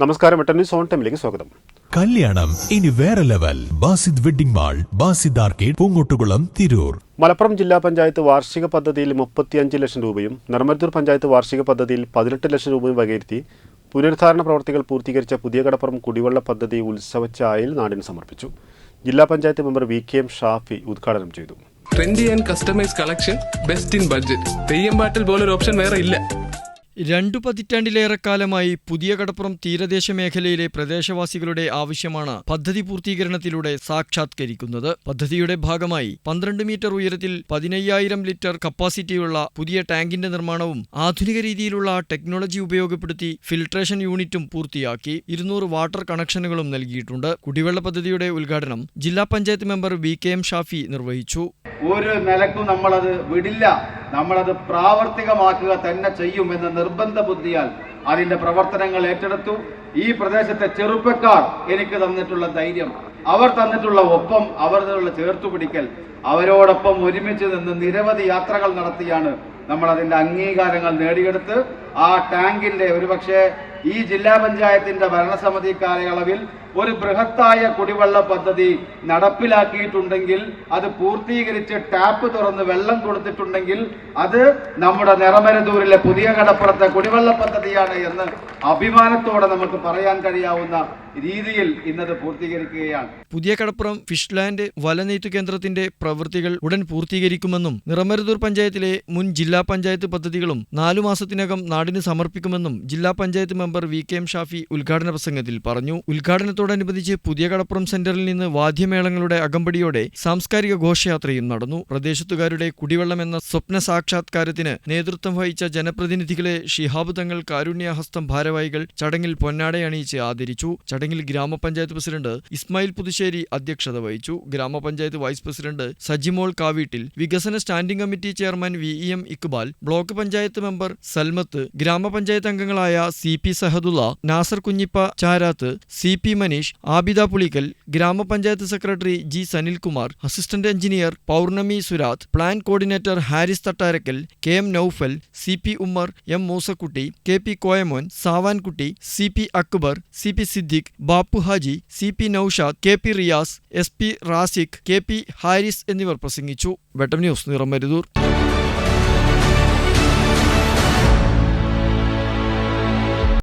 നമസ്കാരം എട്ടൻ zone on ടൈമിലേക്ക് സ്വാഗതം. കല്യാണം ഇനി വേറെ level. Basid wedding mall Basid arcade Poongottukulam Tirur. Malappuram ജില്ലാ പഞ്ചായത്ത് വാർഷിക പദ്ധതിയിൽ മുപ്പത്തിയഞ്ച് ലക്ഷം രൂപയും നർമ്മദൂർ പഞ്ചായത്ത് വാർഷിക പദ്ധതിയിൽ പതിനെട്ട് ലക്ഷം രൂപയും വകയിരുത്തി പുനരുദ്ധാരണ പ്രവർത്തികൾ പൂർത്തീകരിച്ച പുതിയ കടപ്പുറം കുടിവെള്ള പദ്ധതി ഉത്സവച്ചായയിൽ നാടിന് സമർപ്പിച്ചു. ജില്ലാ panchayat member V K M Shafi ഉദ്ഘാടനം ചെയ്തു. Trendy and customise collection best in budget Theyyam പാട്ടിൽ പോലൊരു ഓപ്ഷൻ വേറെ ഇല്ല. രണ്ടു പതിറ്റാണ്ടിലേറെക്കാലമായി പുതിയ കടപ്പുറം തീരദേശ മേഖലയിലെ പ്രദേശവാസികളുടെ ആവശ്യമാണ് പദ്ധതി പൂർത്തീകരണത്തിലൂടെ സാക്ഷാത്കരിക്കുന്നത്. പദ്ധതിയുടെ ഭാഗമായി പന്ത്രണ്ട് മീറ്റർ ഉയരത്തിൽ പതിനയ്യായിരം ലിറ്റർ കപ്പാസിറ്റിയുള്ള പുതിയ ടാങ്കിന്റെ നിർമ്മാണവും ആധുനിക രീതിയിലുള്ള ടെക്നോളജി ഉപയോഗപ്പെടുത്തി ഫിൽട്രേഷൻ യൂണിറ്റും പൂർത്തിയാക്കി ഇരുന്നൂറ് വാട്ടർ കണക്ഷനുകളും നൽകിയിട്ടുണ്ട്. കുടിവെള്ള പദ്ധതിയുടെ ഉദ്ഘാടനം ജില്ലാ panchayat member V K M Shafi നിർവഹിച്ചു. ഒരു നിലക്കും നമ്മളത് വിടില്ല. നമ്മളത് പ്രാവർത്തികമാക്കുക തന്നെ ചെയ്യും എന്ന നിർബന്ധ ബുദ്ധിയാൽ അതിന്റെ പ്രവർത്തനങ്ങൾ ഏറ്റെടുത്തു. ഈ പ്രദേശത്തെ ചെറുപ്പക്കാർ എനിക്ക് തന്നിട്ടുള്ള ധൈര്യം അവർ തന്നിട്ടുള്ള ഒപ്പം അവർ തമ്മിലുള്ള ചേർത്തുപിടിക്കൽ അവരോടൊപ്പം ഒരുമിച്ച് നിന്ന് നിരവധി യാത്രകൾ നടത്തിയാണ് നമ്മൾ അതിന്റെ അംഗീകാരങ്ങൾ നേടിയെടുത്ത്. ആ ടാങ്കിന്റെ ഒരുപക്ഷെ ഈ ജില്ലാ പഞ്ചായത്തിന്റെ ഭരണസമിതി കാലയളവിൽ ഒരു ബൃഹത്തായ കുടിവെള്ള പദ്ധതി നടപ്പിലാക്കിയിട്ടുണ്ടെങ്കിൽ അത് പൂർത്തീകരിച്ച് ടാപ്പ് തുറന്ന് വെള്ളം കൊടുത്തിട്ടുണ്ടെങ്കിൽ അത് നമ്മുടെ നിറമരദൂരിലെ പുതിയ കടപ്പുറത്തെ കുടിവെള്ള പദ്ധതിയാണ് എന്ന് അഭിമാനത്തോടെ നമുക്ക് പറയാൻ കഴിയാവുന്ന രീതിയിൽ ഇന്നത് പൂർത്തീകരിക്കുകയാണ്. പുതിയ കടപ്പുറം ഫിഷ്ലാൻഡ് വലനെയ്ത്തു കേന്ദ്രത്തിന്റെ പ്രവൃത്തികൾ ഉടൻ പൂർത്തീകരിക്കുമെന്നും നിറമരുതൂർ പഞ്ചായത്തിലെ മുൻ ജില്ലാ പഞ്ചായത്ത് പദ്ധതികളും നാലു മാസത്തിനകം നാടിന് സമർപ്പിക്കുമെന്നും ജില്ലാ panchayat member V K M Shafi ഉദ്ഘാടന പ്രസംഗത്തിൽ പറഞ്ഞു. ഉദ്ഘാടനത്തോടനുബന്ധിച്ച് പുതിയ കടപ്പുറം സെന്ററിൽ നിന്ന് വാദ്യമേളങ്ങളുടെ അകമ്പടിയോടെ സാംസ്കാരിക ഘോഷയാത്രയും നടന്നു. പ്രദേശത്തുകാരുടെ കുടിവെള്ളം എന്ന സ്വപ്ന സാക്ഷാത്കാരത്തിന് നേതൃത്വം വഹിച്ച ജനപ്രതിനിധികളെ ഷിഹാബ് തങ്ങൾ കാരുണ്യഹസ്തം ഭാരവാഹികൾ ചടങ്ങിൽ പൊന്നാടയണിയിച്ച് ആദരിച്ചു. ചടങ്ങിൽ ഗ്രാമപഞ്ചായത്ത് പ്രസിഡന്റ് ഇസ്മായിൽ പുതുശ്ശേരി അധ്യക്ഷത വഹിച്ചു. ഗ്രാമപഞ്ചായത്ത് വൈസ് പ്രസിഡന്റ് സജിമോൾ കാവീട്ടിൽ വികസന standing committee chairman V E M Iqbal block panchayat member Salmath ഗ്രാമപഞ്ചായത്ത് അംഗങ്ങളായ C P Sahadulla Nasar Kunjippa Charath C P Maneesh Abida Pulikkal ഗ്രാമപഞ്ചായത്ത് secretary G Sanilkumar assistant engineer Pournami Surath plan coordinator Haris Thattarakkal K M Noufal C P Ummer M Moosakutty K P Koyamon Savankutty C P Akbar C P Siddique Bapu Haji C P Noushad K P Riyas S P Rasiq K P Haris എന്നിവർ പ്രസംഗിച്ചു. വെട്ടം news Niramaruthur